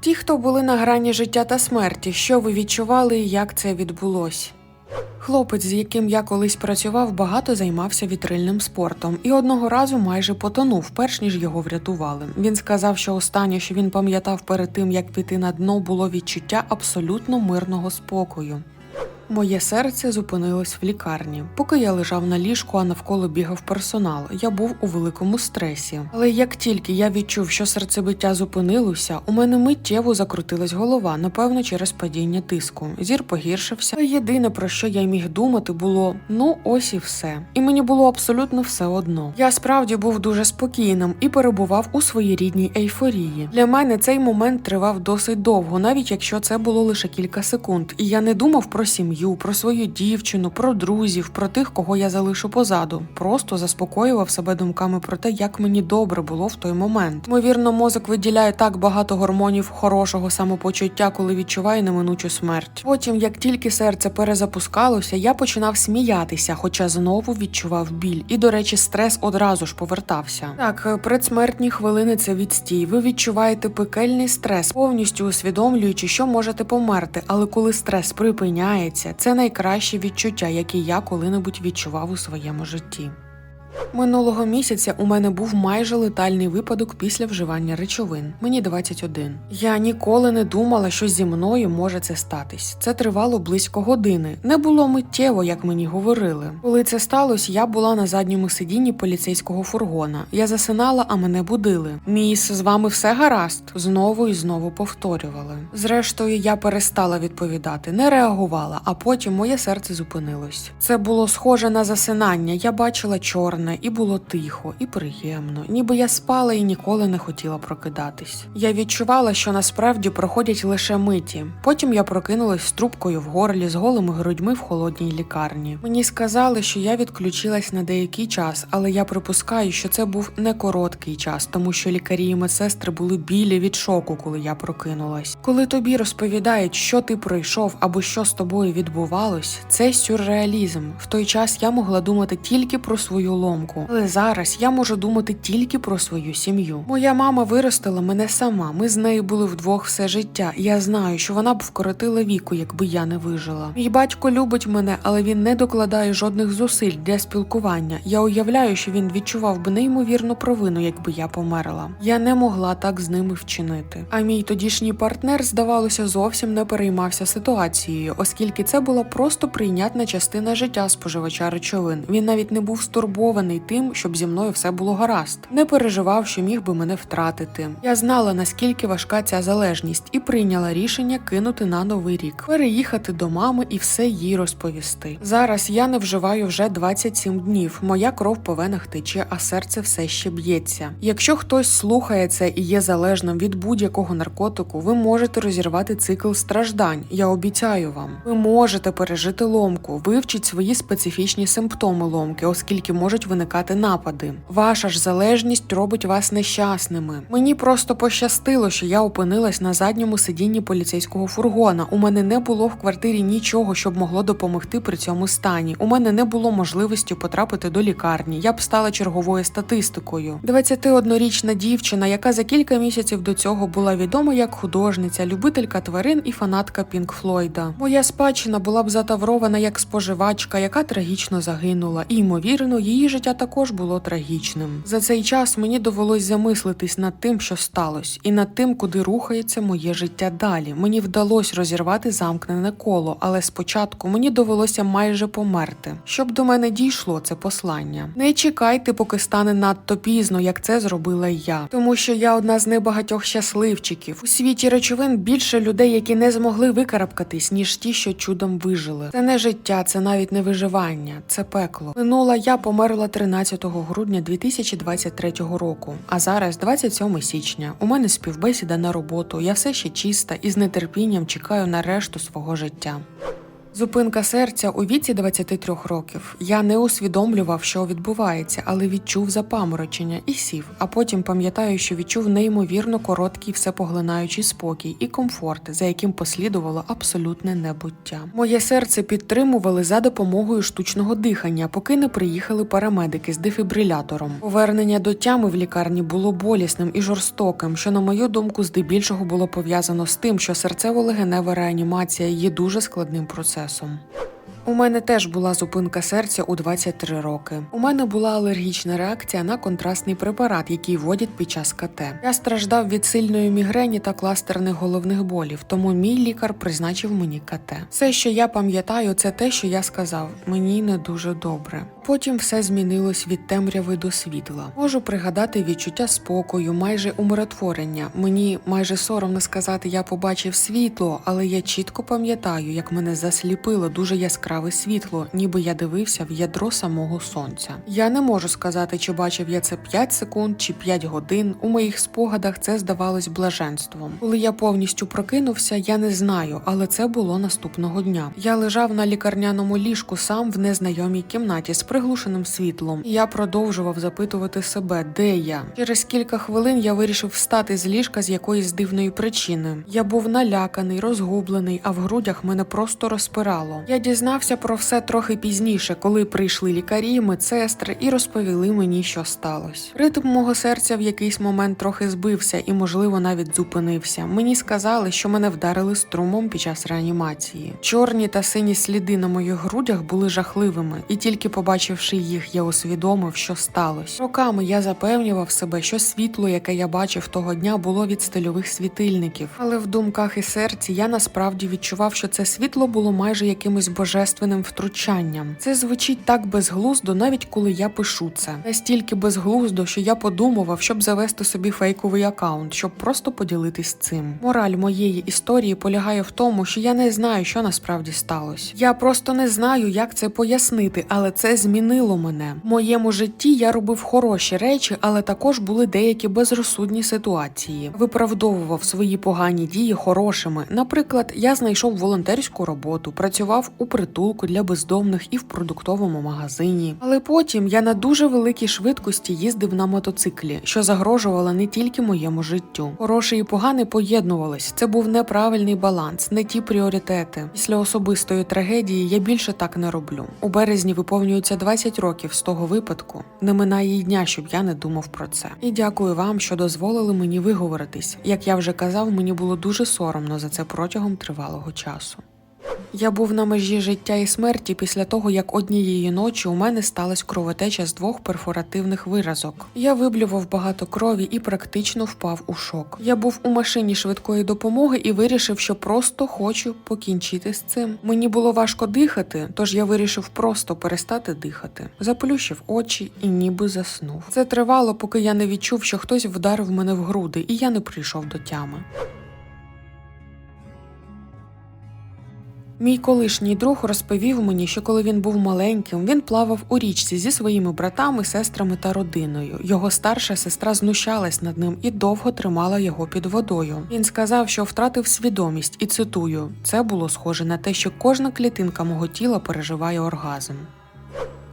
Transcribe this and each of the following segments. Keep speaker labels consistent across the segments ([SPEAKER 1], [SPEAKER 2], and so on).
[SPEAKER 1] Ті, хто були на грані життя та смерті, що ви відчували і як це відбулось? Хлопець, з яким я колись працював, багато займався вітрильним спортом і одного разу майже потонув, перш ніж його врятували. Він сказав, що останнє, що він пам'ятав перед тим, як піти на дно, було відчуття абсолютно мирного спокою. Моє серце зупинилось в лікарні. Поки я лежав на ліжку, а навколо бігав персонал. Я був у великому стресі. Але як тільки я відчув, що серцебиття зупинилося, у мене миттєво закрутилась голова, напевно, через падіння тиску. Зір погіршився. А єдине про що я міг думати, було ну ось і все. І мені було абсолютно все одно. Я справді був дуже спокійним і перебував у своїй рідній ейфорії. Для мене цей момент тривав досить довго, навіть якщо це було лише кілька секунд. І я не думав про сім'ю, про свою дівчину, про друзів, про тих, кого я залишу позаду. Просто заспокоював себе думками про те, як мені добре було в той момент. Ймовірно, мозок виділяє так багато гормонів хорошого самопочуття, коли відчуває неминучу смерть. Потім, як тільки серце перезапускалося, я починав сміятися, хоча знову відчував біль. І, до речі, стрес одразу ж повертався. Так, е, предсмертні хвилини це відстій. Ви відчуваєте пекельний стрес, повністю усвідомлюючи, що можете померти. Але коли стрес припиняється, це найкраще відчуття, яке я коли-небудь відчував у своєму житті. Минулого місяця у мене був майже летальний випадок після вживання речовин. Мені 21. Я ніколи не думала, що зі мною може це статись. Це тривало близько години. Не було миттєво, як мені говорили. Коли це сталося, я була на задньому сидінні поліцейського фургона. Я засинала, а мене будили. Міс, з вами все гаразд. Знову і знову повторювали. Зрештою, я перестала відповідати, не реагувала, а потім моє серце зупинилось. Це було схоже на засинання. Я бачила чорне, і було тихо, і приємно, ніби я спала і ніколи не хотіла прокидатись. Я відчувала, що насправді проходять лише миті. Потім я прокинулась з трубкою в горлі з голими грудьми в холодній лікарні. Мені сказали, що я відключилась на деякий час, але я припускаю, що це був не короткий час, тому що лікарі і медсестри були білі від шоку, коли я прокинулась. Коли тобі розповідають, що ти пройшов або що з тобою відбувалось, це сюрреалізм. В той час я могла думати тільки про свою ломку, але зараз я можу думати тільки про свою сім'ю. Моя мама виростила мене сама. Ми з нею були вдвох все життя. Я знаю, що вона б вкоротила віку, якби я не вижила. Мій батько любить мене, але він не докладає жодних зусиль для спілкування. Я уявляю, що він відчував би неймовірну провину, якби я померла. Я не могла так з ними вчинити. А мій тодішній партнер, здавалося, зовсім не переймався ситуацією, оскільки це була просто прийнятна частина життя споживача речовин. Він навіть не був стурбований тим, щоб зі мною все було гаразд. Не переживав, що міг би мене втратити. Я знала наскільки важка ця залежність, і прийняла рішення кинути на новий рік, переїхати до мами і все їй розповісти. Зараз я не вживаю вже 27 днів. Моя кров по венах тече, а серце все ще б'ється. Якщо хтось слухає це і є залежним від будь-якого наркотику, ви можете розірвати цикл страждань. Я обіцяю вам. Ви можете пережити ломку, вивчіть свої специфічні симптоми ломки, оскільки можуть виникати напади. Ваша ж залежність робить вас нещасними. Мені просто пощастило, що я опинилась на задньому сидінні поліцейського фургона. У мене не було в квартирі нічого, щоб могло допомогти при цьому стані. У мене не було можливості потрапити до лікарні. Я б стала черговою статистикою. 21-річна дівчина, яка за кілька місяців до цього була відома як художниця, любителька тварин і фанатка Пінк Флойда. Моя спадщина була б затаврована як споживачка, яка трагічно загинула, і ймовірно, її життя також було трагічним. За цей час мені довелось замислитись над тим, що сталося, і над тим, куди рухається моє життя далі. Мені вдалося розірвати замкнене коло, але спочатку мені довелося майже померти, щоб до мене дійшло це послання. Не чекайте, поки стане надто пізно, як це зробила я, тому що я одна з небагатьох щасливчиків. У світі речовин більше людей, які не змогли викарабкатись, ніж ті, що чудом вижили. Це не життя, це навіть не виживання, це пекло. Минула я померла 13 грудня 2023 року. А зараз 27 січня. У мене співбесіда на роботу. Я все ще чиста і з нетерпінням чекаю на решту свого життя. Зупинка серця у віці 23 років. Я не усвідомлював, що відбувається, але відчув запаморочення і сів. А потім пам'ятаю, що відчув неймовірно короткий всепоглинаючий спокій і комфорт, за яким послідувало абсолютне небуття. Моє серце підтримували за допомогою штучного дихання, поки не приїхали парамедики з дефібрилятором. Повернення до тями в лікарні було болісним і жорстоким, що, на мою думку, здебільшого було пов'язано з тим, що серцево-легенева реанімація є дуже складним процесом. У мене теж була зупинка серця у 23 роки. У мене була алергічна реакція на контрастний препарат, який вводять під час КТ. Я страждав від сильної мігрені та кластерних головних болів, тому мій лікар призначив мені КТ. Все, що я пам'ятаю, це те, що я сказав: мені не дуже добре. Потім все змінилось від темряви до світла. Можу пригадати відчуття спокою, майже умиротворення. Мені майже соромно сказати, я побачив світло, але я чітко пам'ятаю, як мене засліпило дуже яскраве світло, ніби я дивився в ядро самого сонця. Я не можу сказати, чи бачив я це 5 секунд чи 5 годин. У моїх спогадах це здавалось блаженством. Коли я повністю прокинувся, я не знаю, але це було наступного дня. Я лежав на лікарняному ліжку сам в незнайомій кімнаті з приглушеним світлом. Я продовжував запитувати себе, де я. Через кілька хвилин я вирішив встати з ліжка з якоїсь дивної причини. Я був наляканий, розгублений, а в грудях мене просто розпирало. Я дізнався про все трохи пізніше, коли прийшли лікарі, медсестри і розповіли мені, що сталося. Ритм мого серця в якийсь момент трохи збився і, можливо, навіть зупинився. Мені сказали, що мене вдарили струмом під час реанімації. Чорні та сині сліди на моїх грудях були жахливими, і тільки побачивши їх, я усвідомив, що сталося. Роками я запевнював себе, що світло, яке я бачив того дня, було від стильових світильників. Але в думках і серці я насправді відчував, що це світло було майже якимось божественним втручанням. Це звучить так безглуздо, навіть коли я пишу це. Настільки безглуздо, що я подумував, щоб завести собі фейковий акаунт, щоб просто поділитись цим. Мораль моєї історії полягає в тому, що я не знаю, що насправді сталося. Я просто не знаю, як це пояснити, але це змінило мене. В моєму житті я робив хороші речі, але також були деякі безрозсудні ситуації. Виправдовував свої погані дії хорошими. Наприклад, я знайшов волонтерську роботу, працював у притулку для бездомних і в продуктовому магазині. Але потім я на дуже великій швидкості їздив на мотоциклі, що загрожувало не тільки моєму життю. Хороше і погане поєднувались. Це був неправильний баланс, не ті пріоритети. Після особистої трагедії я більше так не роблю. У березні виповнюється 20 років з того випадку. Не минає й дня, щоб я не думав про це. І дякую вам, що дозволили мені виговоритись. Як я вже казав, мені було дуже соромно за це протягом тривалого часу. Я був на межі життя і смерті після того, як однієї ночі у мене сталася кровотеча з двох перфоративних виразок. Я виблював багато крові і практично впав у шок. Я був у машині швидкої допомоги і вирішив, що просто хочу покінчити з цим. Мені було важко дихати, тож я вирішив просто перестати дихати. Заплющив очі і ніби заснув. Це тривало, поки я не відчув, що хтось вдарив мене в груди, і я не прийшов до тями. Мій колишній друг розповів мені, що коли він був маленьким, він плавав у річці зі своїми братами, сестрами та родиною. Його старша сестра знущалась над ним і довго тримала його під водою. Він сказав, що втратив свідомість, і цитую: це було схоже на те, що кожна клітинка мого тіла переживає оргазм.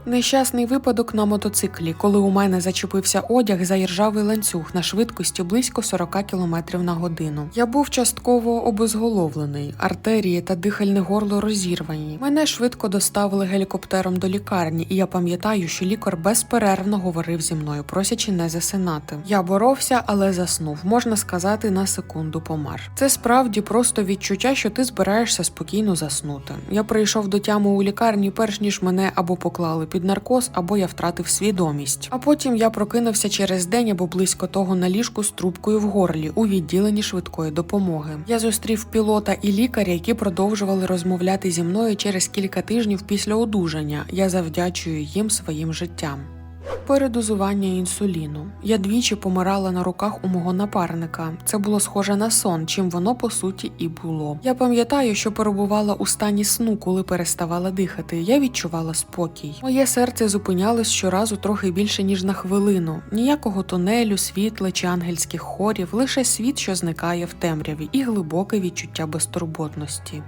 [SPEAKER 1] Нещасний випадок на мотоциклі, коли у мене зачепився одяг за іржавий ланцюг на швидкості близько 40 км на годину. Я був частково обезголовлений, артерії та дихальне горло розірвані. Мене швидко доставили гелікоптером до лікарні, і я пам'ятаю, що лікар безперервно говорив зі мною, просячи не засинати. Я боровся, але заснув. Можна сказати, на секунду помер. Це справді просто відчуття, що ти збираєшся спокійно заснути. Я прийшов до тями у лікарні, перш ніж мене або поклали під наркоз, або я втратив свідомість. А потім я прокинувся через день або близько того на ліжку з трубкою в горлі у відділенні швидкої допомоги. Я зустрів пілота і лікаря, які продовжували розмовляти зі мною через кілька тижнів після одужання. Я завдячую їм своїм життям. Передозування інсуліну. Я двічі помирала на руках у мого напарника. Це було схоже на сон, чим воно по суті і було. Я пам'ятаю, що перебувала у стані сну, коли переставала дихати. Я відчувала спокій. Моє серце зупинялось щоразу трохи більше ніж на хвилину. Ніякого тунелю, світла чи ангельських хорів, лише світ, що зникає в темряві, і глибоке відчуття безтурботності.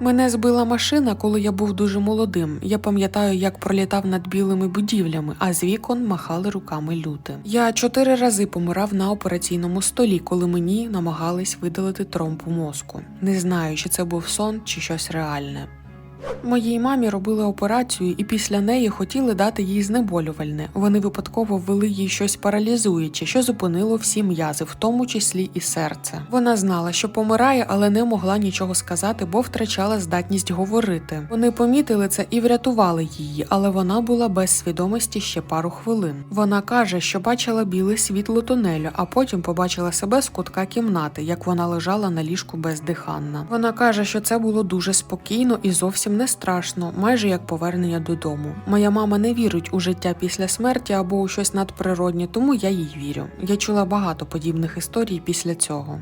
[SPEAKER 1] Мене збила машина, коли я був дуже молодим. Я пам'ятаю, як пролітав над білими будівлями, а з вікон махали руками люди. Я чотири рази помирав на операційному столі, коли мені намагались видалити тромб у мозку. Не знаю, чи це був сон, чи щось реальне. Моїй мамі робили операцію і після неї хотіли дати їй знеболювальне. Вони випадково ввели їй щось паралізуюче, що зупинило всі м'язи, в тому числі і серце. Вона знала, що помирає, але не могла нічого сказати, бо втрачала здатність говорити. Вони помітили це і врятували її, але вона була без свідомості ще пару хвилин. Вона каже, що бачила біле світло тунелю, а потім побачила себе з кутка кімнати, як вона лежала на ліжку бездиханна. Вона каже, що це було дуже спокійно і зовсім не страшно, майже як повернення додому. Моя мама не вірить у життя після смерті або у щось надприроднє, тому я їй вірю. Я чула багато подібних історій після цього.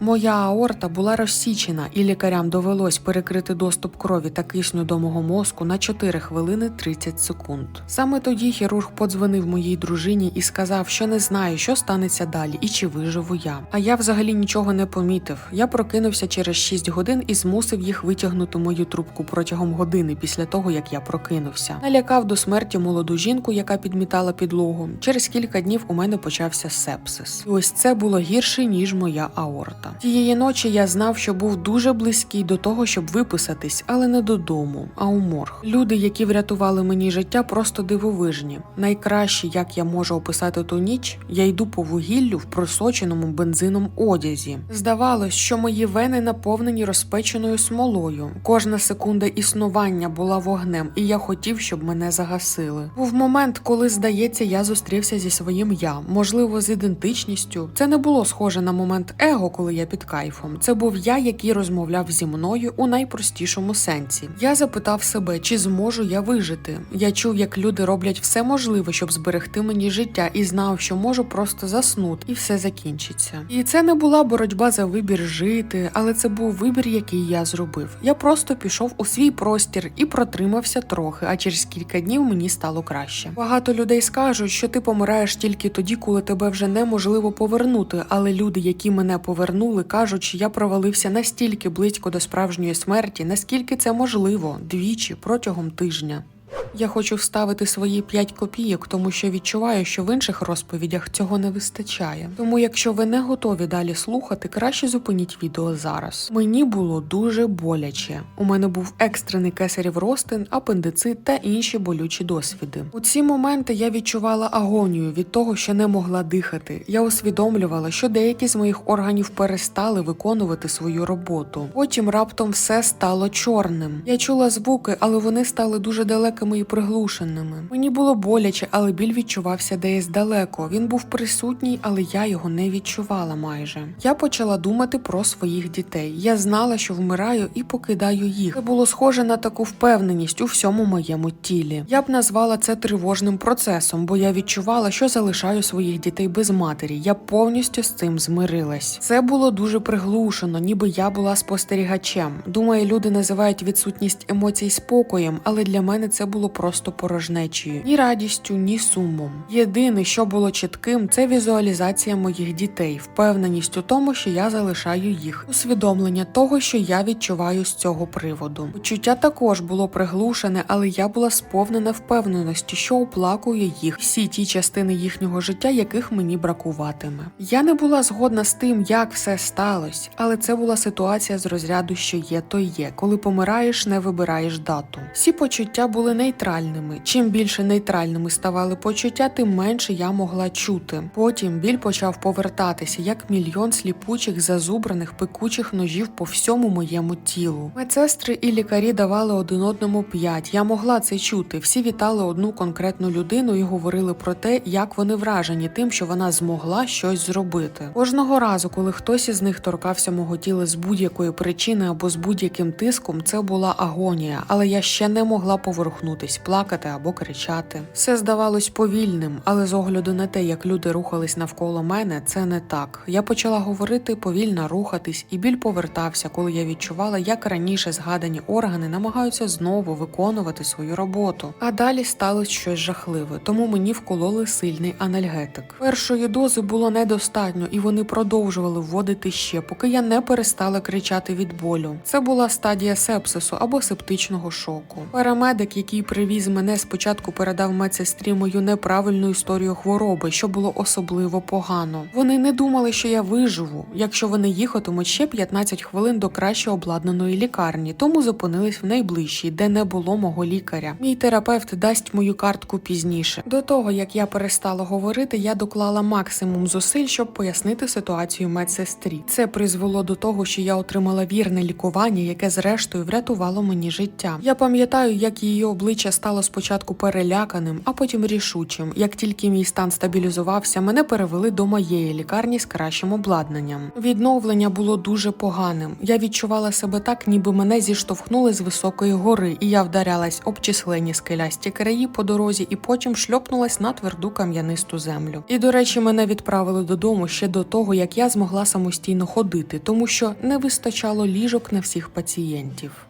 [SPEAKER 1] Моя аорта була розсічена, і лікарям довелось перекрити доступ крові та кисню до мого мозку на 4 хвилини 30 секунд. Саме тоді хірург подзвонив моїй дружині і сказав, що не знає, що станеться далі і чи виживу я. А я взагалі нічого не помітив. Я прокинувся через 6 годин і змусив їх витягнути мою трубку протягом години після того, як я прокинувся. Налякав до смерті молоду жінку, яка підмітала підлогу. Через кілька днів у мене почався сепсис. І ось це було гірше ніж моя аорта. Тієї ночі я знав, що був дуже близький до того, щоб виписатись, але не додому, а у морг. Люди, які врятували мені життя, просто дивовижні. Найкраще, як я можу описати ту ніч, я йду по вугіллю в просоченому бензином одязі. Здавалось, що мої вени наповнені розпеченою смолою. Кожна секунда існування була вогнем, і я хотів, щоб мене загасили. Був момент, коли, здається, я зустрівся зі своїм я, можливо, з ідентичністю. Це не було схоже на момент его, коли я під кайфом. Це був я, який розмовляв зі мною у найпростішому сенсі. Я запитав себе, чи зможу я вижити. Я чув, як люди роблять все можливе, щоб зберегти мені життя, і знав, що можу просто заснути, і все закінчиться. І це не була боротьба за вибір жити, але це був вибір, який я зробив. Я просто пішов у свій простір і протримався трохи, а через кілька днів мені стало краще. Багато людей скажуть, що ти помираєш тільки тоді, коли тебе вже неможливо повернути. Але люди, які мене повернули, кажуть, кажучи, я провалився настільки близько до справжньої смерті, наскільки це можливо, двічі протягом тижня. Я хочу вставити свої 5 копійок, тому що відчуваю, що в інших розповідях цього не вистачає. Тому, якщо ви не готові далі слухати, краще зупиніть відео зараз. Мені було дуже боляче. У мене був екстрений кесарів розтин, апендицит та інші болючі досвіди. У ці моменти я відчувала агонію від того, що не могла дихати. Я усвідомлювала, що деякі з моїх органів перестали виконувати свою роботу. Потім раптом все стало чорним. Я чула звуки, але вони стали дуже далекими і приглушеними. Мені було боляче, але біль відчувався десь далеко. Він був присутній, але я його не відчувала майже. Я почала думати про своїх дітей. Я знала, що вмираю і покидаю їх. Це було схоже на таку впевненість у всьому моєму тілі. Я б назвала це тривожним процесом, бо я відчувала, що залишаю своїх дітей без матері. Я повністю з цим змирилась. Це було дуже приглушено, ніби я була спостерігачем. Думаю, люди називають відсутність емоцій спокоєм, але для мене це було просто порожнечею, ні радістю, ні сумом. Єдине, що було чітким, це візуалізація моїх дітей, впевненість у тому, що я залишаю їх, усвідомлення того, що я відчуваю з цього приводу. Почуття також було приглушене, але я була сповнена впевненості, що оплакую їх всі ті частини їхнього життя, яких мені бракуватиме. Я не була згодна з тим, як все сталося, але це була ситуація з розряду, що є, то є. Коли помираєш, не вибираєш дату. Всі почуття були нейтральними. Чим більше нейтральними ставали почуття, тим менше я могла чути. Потім біль почав повертатися, як мільйон сліпучих, зазубраних, пекучих ножів по всьому моєму тілу. Медсестри і лікарі давали один одному п'ять. Я могла це чути. Всі вітали одну конкретну людину і говорили про те, як вони вражені тим, що вона змогла щось зробити. Кожного разу, коли хтось із них торкався мого тіла з будь-якої причини або з будь-яким тиском, це була агонія, але я ще не могла поверхнути ворухнутись, плакати або кричати. Все здавалось повільним, але з огляду на те, як люди рухались навколо мене, це не так. Я почала говорити, повільно рухатись, і біль повертався, коли я відчувала, як раніше згадані органи намагаються знову виконувати свою роботу. А далі сталося щось жахливе, тому мені вкололи сильний анальгетик. Першої дози було недостатньо, і вони продовжували вводити ще, поки я не перестала кричати від болю. Це була стадія сепсису або септичного шоку. Парамедик, який привіз мене, спочатку передав медсестрі мою неправильну історію хвороби, що було особливо погано. Вони не думали, що я виживу, якщо вони їхатимуть ще 15 хвилин до краще обладнаної лікарні, тому зупинились в найближчій, де не було мого лікаря. Мій терапевт дасть мою картку пізніше. До того як я перестала говорити, я доклала максимум зусиль, щоб пояснити ситуацію медсестрі. Це призвело до того, що я отримала вірне лікування, яке зрештою врятувало мені життя. Я пам'ятаю, як її обличчя стало спочатку переляканим, а потім рішучим. Як тільки мій стан стабілізувався, мене перевели до моєї лікарні з кращим обладнанням. Відновлення було дуже поганим. Я відчувала себе так, ніби мене зіштовхнули з високої гори, і я вдарялась об численні скелясті краї по дорозі, і потім шльопнулась на тверду кам'янисту землю. І до речі, мене відправили додому ще до того, як я змогла самостійно ходити, тому що не вистачало ліжок на всіх пацієнтів.